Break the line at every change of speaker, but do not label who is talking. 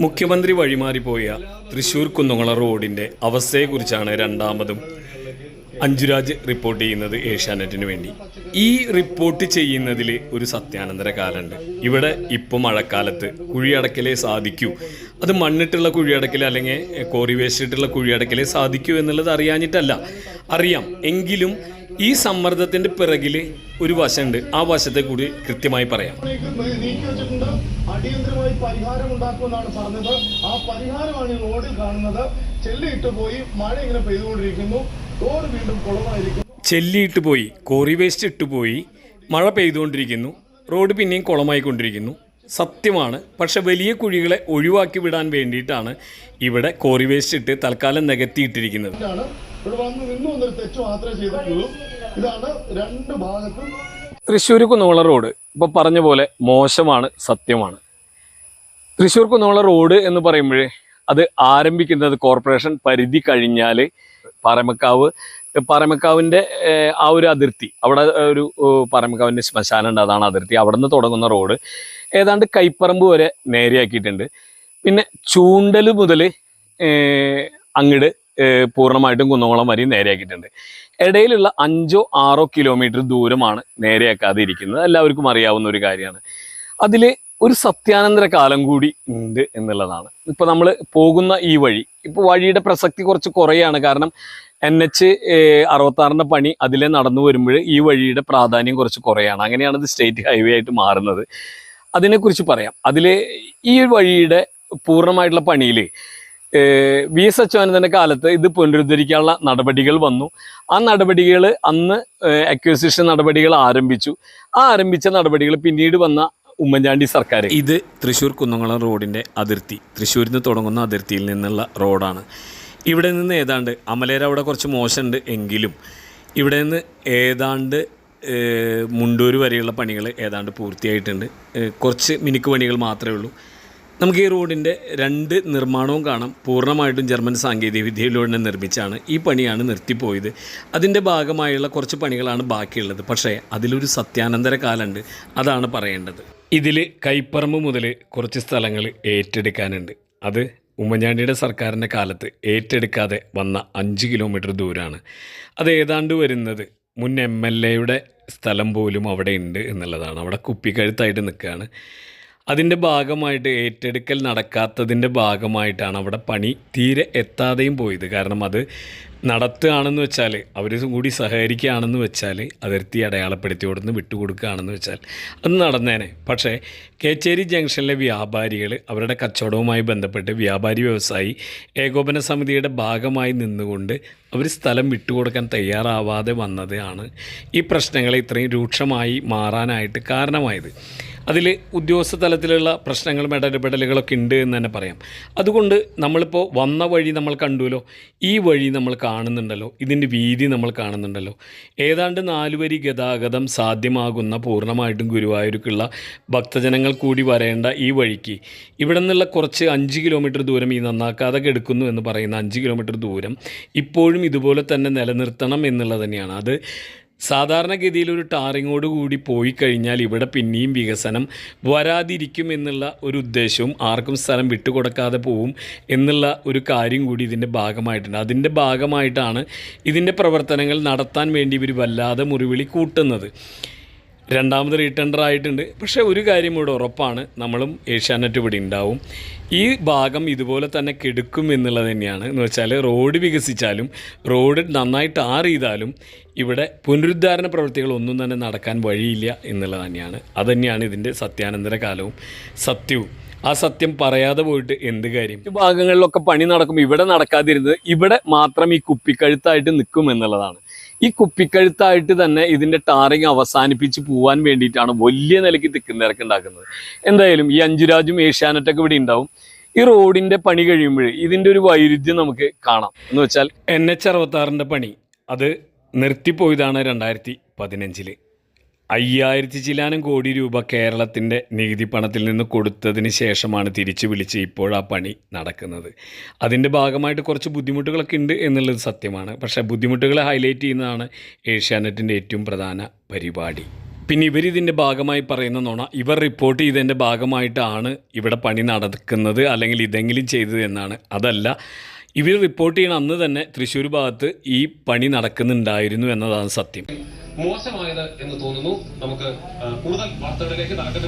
മുഖ്യമന്ത്രി വഴിമാറിപ്പോയ തൃശൂർ കുന്നുങ്ങള റോഡിന്റെ അവസ്ഥയെക്കുറിച്ചാണ് രണ്ടാമതും അഞ്ജുരാജ് റിപ്പോർട്ട് ചെയ്യുന്നത് ഏഷ്യാനെറ്റിന് വേണ്ടി. ഈ റിപ്പോർട്ട് ചെയ്യുന്നതിൽ ഒരു സത്യാനന്തര കാലമുണ്ട്. ഇവിടെ ഇപ്പോൾ മഴക്കാലത്ത് കുഴിയടക്കലേ സാധിക്കൂ. അത് മണ്ണിട്ടുള്ള കുഴിയടക്കൽ അല്ലെങ്കിൽ കോറി വേസ്റ്റ് ഇട്ടുള്ള കുഴിയടക്കലേ സാധിക്കൂ എന്നുള്ളത് അറിയാഞ്ഞിട്ടല്ല. അറിയാം. എങ്കിലും ഈ സമ്മർദ്ദത്തിന്റെ പിറകിൽ ഒരു വശമുണ്ട്. ആ വശത്തെ കൂടി കൃത്യമായി പറയാം.
അടിയന്തരമായി പരിഹാരം ഉണ്ടാക്കുമെന്നാണ് പറഞ്ഞത്. ആ പരിഹാരമാണ് ഈ റോഡിൽ കാണുന്നത്. ചെല്ലിയിട്ട് പോയി മഴ ഇങ്ങനെ പെയ്തുകൊണ്ടിരിക്കുന്നു. റോഡ് വീണ്ടും കുളമായിരിക്കുന്നു.
ചെല്ലിയിട്ട് പോയി കോറി വേസ്റ്റ് ഇട്ട് പോയി മഴ പെയ്തുകൊണ്ടിരിക്കുന്നു. റോഡ് പിന്നെയും കുളമായിക്കൊണ്ടിരിക്കുന്നു. സത്യമാണ്. പക്ഷെ വലിയ കുഴികളെ ഒഴിവാക്കി വിടാൻ വേണ്ടിയിട്ടാണ് ഇവിടെ കോറി വേസ്റ്റ് ഇട്ട് തൽക്കാലം നികത്തിയിട്ടിരിക്കുന്നത്.
ഇവിടെ വന്ന് നിന്നു വന്നൊരു തെറ്റ് മാത്രമേ ചെയ്തിട്ടുള്ളൂ. ഇതാണ് രണ്ട് ഭാഗത്തും
തൃശ്ശൂർ കുന്നോള റോഡ്. ഇപ്പോൾ പറഞ്ഞ പോലെ മോശമാണ് സത്യമാണ്. തൃശ്ശൂർ കുന്നോള റോഡ് എന്ന് പറയുമ്പോഴേ അത് ആരംഭിക്കുന്നത് കോർപ്പറേഷൻ പരിധി കഴിഞ്ഞാൽ പാറമക്കാവ് പാറമക്കാവിന്റെ ആ ഒരു അതിർത്തി. അവിടെ ഒരു പാറമക്കാവിന്റെ ശ്മശാനം ഉണ്ട്. അതാണ് അതിർത്തി. അവിടെ നിന്ന് തുടങ്ങുന്ന റോഡ്. ഏതാണ്ട് കൈപ്പറമ്പ് വരെ നേരെയാക്കിയിട്ടുണ്ട്. പിന്നെ ചൂണ്ടൽ മുതൽ അങ്ങട് പൂർണമായിട്ടും കുന്നംകുളം വരെയും നേരെയാക്കിയിട്ടുണ്ട്. ഇടയിലുള്ള അഞ്ചോ ആറോ കിലോമീറ്റർ ദൂരമാണ് നേരെയാക്കാതെ ഇരിക്കുന്നത് എല്ലാവർക്കും അറിയാവുന്ന ഒരു കാര്യമാണ്. അതിൽ ഒരു സത്യാനന്തര കാലം കൂടി ഉണ്ട് എന്നുള്ളതാണ്. ഇപ്പൊ നമ്മൾ പോകുന്ന ഈ വഴി ഇപ്പൊ വഴിയുടെ പ്രസക്തി കുറച്ച് കുറയാണ്. കാരണം എൻ എച്ച് അറുപത്താറിന്റെ പണി അതിലെ നടന്നു വരുമ്പോൾ ഈ വഴിയുടെ പ്രാധാന്യം കുറച്ച് കുറയാണ്. അങ്ങനെയാണ് ഇത് സ്റ്റേറ്റ് ഹൈവേ ആയിട്ട് മാറുന്നത്. അതിനെക്കുറിച്ച് പറയാം. അതിൽ ഈ വഴിയുടെ പൂർണമായിട്ടുള്ള പണിയിൽ വി എസ് അച്യുതാനന്ദന്റെ കാലത്ത് ഇത് പുനരുദ്ധരിക്കാനുള്ള നടപടികൾ വന്നു. ആ നടപടികൾ അന്ന് അക്വിസിഷൻ നടപടികൾ ആരംഭിച്ചു. ആ ആരംഭിച്ച നടപടികൾ പിന്നീട് വന്ന ഉമ്മൻചാണ്ടി സർക്കാർ ഇത് തൃശ്ശൂർ കുന്നംകുളം റോഡിന്റെ അതിർത്തി. തൃശ്ശൂരിൽ നിന്ന് തുടങ്ങുന്ന അതിർത്തിയിൽ നിന്നുള്ള റോഡാണ്. ഇവിടെ നിന്ന് ഏതാണ്ട് അമലേര അവിടെ കുറച്ച് മോശമുണ്ട് എങ്കിലും ഇവിടെ നിന്ന് ഏതാണ്ട് മുണ്ടൂർ വരെയുള്ള പണികൾ ഏതാണ്ട് പൂർത്തിയായിട്ടുണ്ട്. കുറച്ച് മിനുക്ക് പണികൾ മാത്രമേ ഉള്ളൂ. നമുക്ക് ഈ റോഡിന്റെ രണ്ട് നിർമ്മാണവും കാണാം. പൂർണമായിട്ടും ജർമ്മൻ സാങ്കേതിക വിദ്യയിലൂടെ നിർമ്മിച്ചാണ് ഈ പണിയാണ് നിർത്തിപ്പോയത്. അതിന്റെ ഭാഗമായുള്ള കുറച്ച് പണികളാണ് ബാക്കിയുള്ളത്. പക്ഷേ അതിലൊരു സത്യാനന്തര കാലമുണ്ട് അതാണ് പറയേണ്ടത്. ഇതിൽ കൈപ്പറമ്പ് മുതൽ കുറച്ച് സ്ഥലങ്ങൾ ഏറ്റെടുക്കാനുണ്ട്. അത് ഉമ്മൻചാണ്ടിയുടെ സർക്കാരിന്റെ കാലത്ത് ഏറ്റെടുക്കാതെ വന്ന അഞ്ച് കിലോമീറ്റർ ദൂരമാണ് അത് ഏതാണ്ട് വരുന്നത് മുൻ എം എൽ എയുടെ സ്ഥലം പോലും അവിടെ ഉണ്ട് എന്നുള്ളതാണ്. അവിടെ കുപ്പിക്കഴുത്തായിട്ട് നിൽക്കുകയാണ്. അതിന്റെ ഭാഗമായിട്ട് ഏറ്റെടുക്കൽ നടക്കാത്തതിന്റെ ഭാഗമായിട്ടാണ് അവിടെ പണി. തീരെ എത്താതെയും പോയത്. കാരണം അത് നടത്തുകയാണെന്ന് വെച്ചാൽ അവർ കൂടി സഹകരിക്കുകയാണെന്ന് വെച്ചാൽ അതിർത്തി അടയാളപ്പെടുത്തി കൊടുന്ന് വിട്ടുകൊടുക്കുകയാണെന്ന് വെച്ചാൽ അത് നടന്നേനെ. പക്ഷേ കേച്ചേരി ജംഗ്ഷനിലെ വ്യാപാരികൾ അവരുടെ കച്ചവടവുമായി ബന്ധപ്പെട്ട് വ്യാപാരി വ്യവസായി ഏകോപന സമിതിയുടെ ഭാഗമായി നിന്നുകൊണ്ട് അവർ സ്ഥലം വിട്ടുകൊടുക്കാൻ തയ്യാറാവാതെ വന്നതാണ് ഈ പ്രശ്നങ്ങളെ ഇത്രയും രൂക്ഷമായി മാറാനായിട്ട് കാരണമായത്. അതിൽ ഉദ്യോഗസ്ഥ തലത്തിലുള്ള പ്രശ്നങ്ങളും ഇടപെടലുകളൊക്കെ ഉണ്ട് എന്ന് തന്നെ പറയാം. അതുകൊണ്ട് നമ്മളിപ്പോൾ വന്ന വഴി നമ്മൾ കണ്ടുവല്ലോ. ഈ വഴി നമ്മൾ കാണുന്നുണ്ടല്ലോ. ഇതിന്റെ വീതി നമ്മൾ കാണുന്നുണ്ടല്ലോ. ഏതാണ്ട് നാലുവരി ഗതാഗതം സാധ്യമാകുന്ന പൂർണമായിട്ടും ഗുരുവായൂർക്കുള്ള ഭക്തജനങ്ങൾ കൂടി വരേണ്ട ഈ വഴിക്ക്. ഇവിടെ നിന്നുള്ള കുറച്ച് അഞ്ച് കിലോമീറ്റർ ദൂരം ഈ നന്നാക്കാതെ എടുക്കുന്നു എന്ന് പറയുന്ന അഞ്ച് കിലോമീറ്റർ ദൂരം ഇപ്പോഴും ഇതുപോലെ തന്നെ നിലനിർത്തണം എന്നുള്ളത് തന്നെയാണ്. അത് സാധാരണഗതിയിൽ ഒരു ടാറിങ്ങോട് കൂടി പോയി കഴിഞ്ഞാൽ ഇവിടെ പിന്നെയും വികസനം വരാതിരിക്കും എന്നുള്ള ഒരു ഉദ്ദേശവും ആർക്കും സ്ഥലം വിട്ടുകൊടുക്കാതെ പോവും എന്നുള്ള ഒരു കാര്യം കൂടി ഇതിന്റെ ഭാഗമായിട്ടുണ്ട്. അതിന്റെ ഭാഗമായിട്ടാണ് ഇതിന്റെ പ്രവർത്തനങ്ങൾ നടത്താൻ വേണ്ടി ഇവർ വല്ലാതെ മുറിവിളി കൂട്ടുന്നത്. രണ്ടാമത് റീടെൻഡർ ആയിട്ടുണ്ട്. പക്ഷേ ഒരു കാര്യം ഇവിടെ ഉറപ്പാണ്. നമ്മളും ഏഷ്യാനെറ്റ് ഇവിടെ ഉണ്ടാവും. ഈ ഭാഗം ഇതുപോലെ തന്നെ കെടുക്കും എന്നുള്ളത് തന്നെയാണ്. എന്ന് വെച്ചാൽ റോഡ് വികസിച്ചാലും റോഡ് നന്നായിട്ട് ടാർ ചെയ്താലും ഇവിടെ പുനരുദ്ധാരണ പ്രവൃത്തികളൊന്നും തന്നെ നടക്കാൻ വഴിയില്ല എന്നുള്ളത് തന്നെയാണ്. അതുതന്നെയാണ് ഇതിന്റെ സത്യാനന്തര കാലവും സത്യവും. ആ സത്യം പറയാതെ പോയിട്ട് എന്ത് കാര്യം? ഈ ഭാഗങ്ങളിലൊക്കെ പണി നടക്കും. ഇവിടെ നടക്കാതിരുന്നത് ഇവിടെ മാത്രം ഈ കുപ്പിക്കഴുത്തായിട്ട് നിൽക്കും എന്നുള്ളതാണ്. ഈ കുപ്പിക്കഴുത്തായിട്ട് തന്നെ ഇതിന്റെ ടാറിങ് അവസാനിപ്പിച്ച് പോവാൻ വേണ്ടിയിട്ടാണ് വലിയ നിലയ്ക്ക് തിക്കുന്നിറക്ക് ഉണ്ടാക്കുന്നത്. എന്തായാലും ഈ അഞ്ചുരാജും ഏഷ്യാനെറ്റൊക്കെ ഇവിടെ ഉണ്ടാവും. ഈ റോഡിന്റെ പണി കഴിയുമ്പോൾ ഇതിന്റെ ഒരു വൈരുദ്ധ്യം നമുക്ക് കാണാം. എന്ന് വെച്ചാൽ എൻ എച്ച് അറുപത്താറിന്റെ പണി അത് നിർത്തിപ്പോയതാണ് രണ്ടായിരത്തി പതിനഞ്ചിൽ. അയ്യായിരത്തി ചില്ലാനം കോടി രൂപ കേരളത്തിന്റെ നികുതി പണത്തിൽ നിന്ന് കൊടുത്തതിന് ശേഷമാണ് തിരിച്ചു വിളിച്ച് ഇപ്പോൾ ആ പണി നടക്കുന്നത്. അതിന്റെ ഭാഗമായിട്ട് കുറച്ച് ബുദ്ധിമുട്ടുകളൊക്കെ ഉണ്ട് എന്നുള്ളത് സത്യമാണ്. പക്ഷേ ബുദ്ധിമുട്ടുകളെ ഹൈലൈറ്റ് ചെയ്യുന്നതാണ് ഏഷ്യാനെറ്റിന്റെ ഏറ്റവും പ്രധാന പരിപാടി. പിന്നെ ഇവരിതിന്റെ ഭാഗമായി പറയുന്ന നോണ ഇവർ റിപ്പോർട്ട് ചെയ്തതിന്റെ ഭാഗമായിട്ടാണ് ഇവിടെ പണി നടക്കുന്നത് അല്ലെങ്കിൽ ഇതെങ്കിലും ചെയ്തത് എന്നാണ്. അതല്ല ഇവർ റിപ്പോർട്ട് ചെയ്യണ അന്ന് തന്നെ തൃശ്ശൂർ ഭാഗത്ത് ഈ പണി നടക്കുന്നുണ്ടായിരുന്നു എന്നതാണ് സത്യം.
മോശമായത് എന്ന് തോന്നുന്നു. നമുക്ക് കൂടുതൽ വാർത്തകളിലേക്ക് നടക്കുന്നത്